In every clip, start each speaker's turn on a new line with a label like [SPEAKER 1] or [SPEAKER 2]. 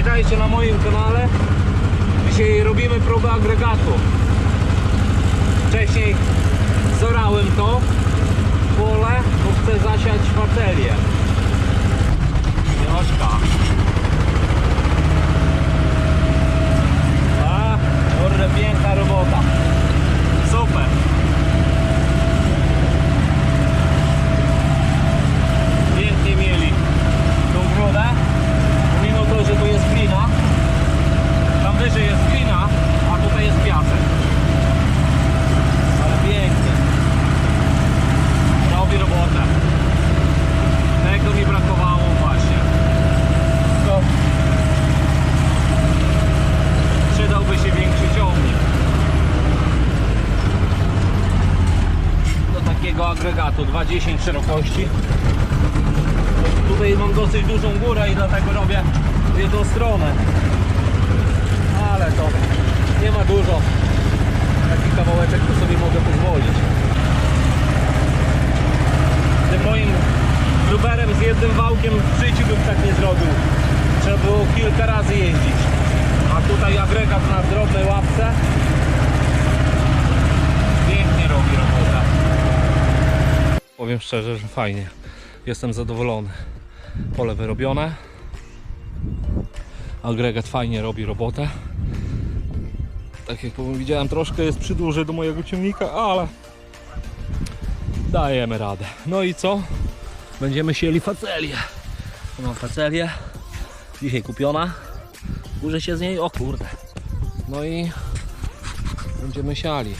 [SPEAKER 1] Witajcie na moim kanale. Dzisiaj robimy próbę agregatu. Wcześniej zorałem to pole, bo chcę zasiać facelię. Joszka. A, kurde, piękna robota. Super. Pięknie mieli tą grudę. Mimo to, że tu jest glina. Tam wyżej jest glina, a tutaj jest piasek. Ale pięknie. Robi robotę. Tego mi brakowało właśnie. To przydałby się większy ciągnik. Takiego agregatu 2,10 szerokości. Tutaj mam dosyć dużą górę i dlatego robię w jedną stronę. Ale to nie ma dużo. Taki kawałeczek tu sobie mogę pozwolić. Tym moim gruberem z jednym wałkiem w życiu bym tak nie zrobił. Trzeba było kilka razy jeździć. A tutaj agregat na drobnej łapce pięknie robi robotę. Powiem szczerze, że fajnie. Jestem zadowolony. Pole wyrobione. Agregat fajnie robi robotę. Tak jak widziałem, troszkę jest przyduży do mojego ciągnika, ale dajemy radę. No i co? Będziemy sieli facelię. Tu Mam facelię. Dzisiaj kupiona. Burzę się z niej. O kurde. No i będziemy siali.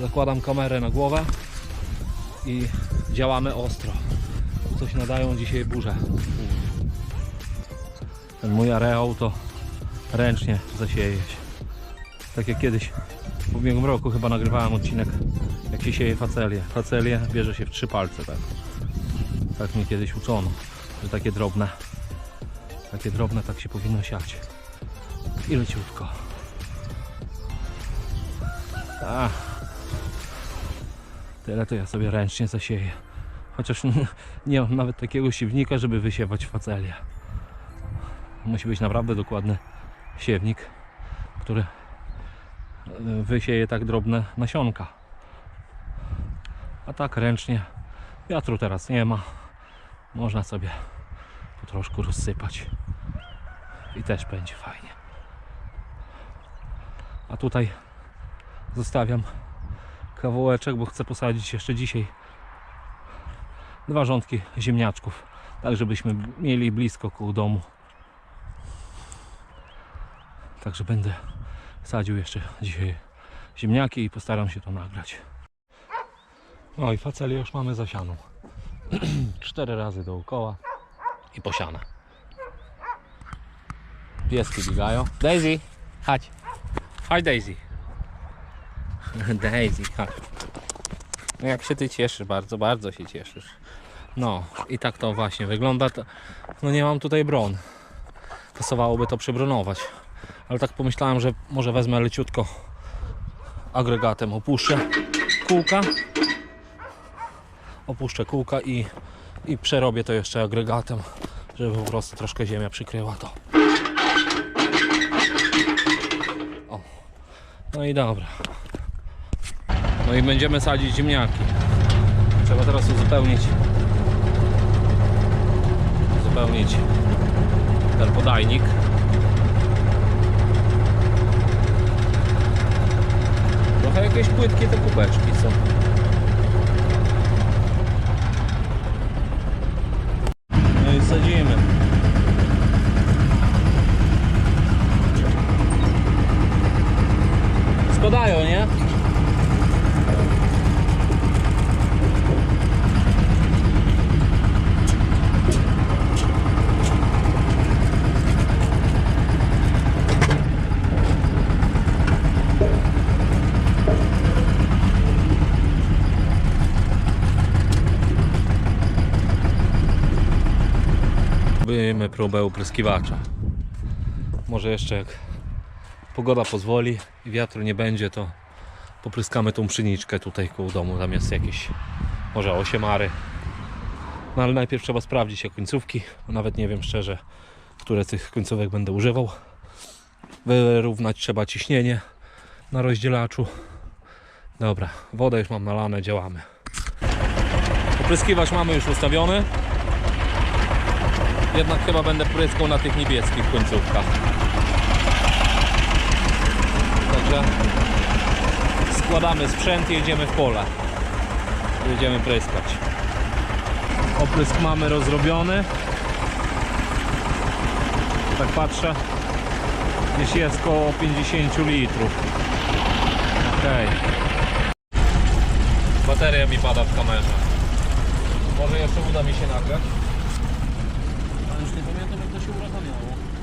[SPEAKER 1] Zakładam kamerę na głowę i działamy ostro. Coś nadają dzisiaj burze. Ten mój areał to ręcznie zasieje się. Tak jak kiedyś w ubiegłym roku chyba nagrywałem odcinek jak się sieje facelię. Facelię bierze się w trzy palce tak. Tak mnie kiedyś uczono, że takie drobne takie drobne tak się powinno siać. I leciutko. A, tyle to ja sobie ręcznie zasieję. Chociaż nie, mam nawet takiego siewnika, żeby wysiewać facelię. Musi być naprawdę dokładny siewnik, który e, wysieje tak drobne nasionka. A tak ręcznie wiatru teraz nie ma. Można sobie po troszku rozsypać. I też będzie fajnie. A tutaj zostawiam kawałeczek, bo chcę posadzić jeszcze dzisiaj dwa rządki ziemniaczków, tak żebyśmy mieli blisko koło domu. Także będę sadził jeszcze dzisiaj ziemniaki i postaram się to nagrać. No i facelię już mamy zasianą. Cztery razy dookoła i posiana. Pieski biegają. Daisy, chodź. Chodź Daisy. Daisy, chodź. No Jak się ty cieszysz, bardzo, bardzo się cieszysz. No i tak to właśnie wygląda. No nie mam tutaj bron. Pasowałoby to przybronować. Ale tak pomyślałem, że może wezmę leciutko agregatem, opuszczę kółka. Opuszczę kółka i, i przerobię to jeszcze agregatem, żeby po prostu troszkę ziemia przykryła to. O. No i dobra. No i będziemy sadzić ziemniaki. Trzeba teraz uzupełnić uzupełnić ten podajnik. Trochę jakieś płytkie te kubeczki są. No i sadzimy. Spadają, nie? Robimy próbę upryskiwacza. Może jeszcze jak pogoda pozwoli i wiatru nie będzie, to popryskamy tą pszeniczkę tutaj koło domu. Tam jest jakieś może 8 ary. No ale najpierw trzeba sprawdzić jak końcówki. Nawet nie wiem szczerze, które z tych końcówek będę używał. Wyrównać trzeba ciśnienie na rozdzielaczu. Dobra, wodę już mam nalane, działamy. Opryskiwacz mamy już ustawiony. Jednak chyba będę pryskał na tych niebieskich końcówkach. Także składamy sprzęt i jedziemy w pole. Jedziemy pryskać. Oprysk mamy rozrobiony. Tak patrzę. Gdzieś jest koło 50 litrów. Okej. Bateria mi pada w kamerze. Może jeszcze uda mi się nagrać. Nie pamiętam jak to się uruchamiało.